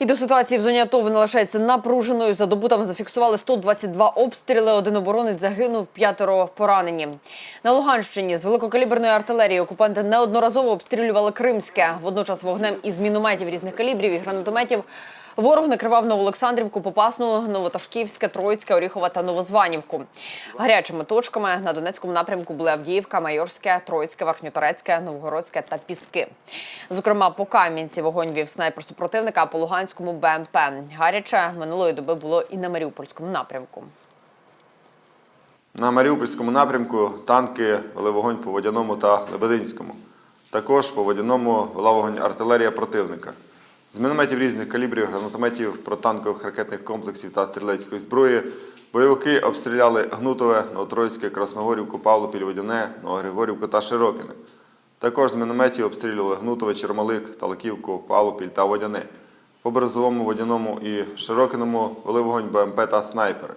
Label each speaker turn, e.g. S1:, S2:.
S1: І до ситуації в зоні АТО вона лишається напруженою. За добу там зафіксували 122 обстріли. Один оборонець загинув, п'ятеро поранені. На Луганщині з великокаліберної артилерії окупанти неодноразово обстрілювали Кримське. Водночас вогнем із мінометів різних калібрів і гранатометів ворог накривав Новоолександрівку, Попасну, Новоташківське, Троїцьке, Оріхова та Новозванівку. Гарячими точками на Донецькому напрямку були Авдіївка, Майорське, Троїцьке, Верхньоторецьке, Новгородське та Піски. Зокрема, по Кам'янці вогонь вів снайпер супротивника, а по Луганському БМП. Гаряче минулої доби було і на Маріупольському напрямку.
S2: На Маріупольському напрямку танки вели вогонь по Водяному та Лебединському. Також по Водяному вела вогонь артилерія противника. З мінометів різних калібрів, гранатометів, протанкових ракетних комплексів та стрілецької зброї бойовики обстріляли Гнутове, Новотроїцьке, Красногорівку, Павлопіль, Водяне, Новогригорівку та Широкине. Також з мінометів обстрілювали Гнутове, Чермалик, Талаківку, Павлопіль та Водяне. По Березовому, Водяному і Широкиному вели вогонь БМП та снайпери.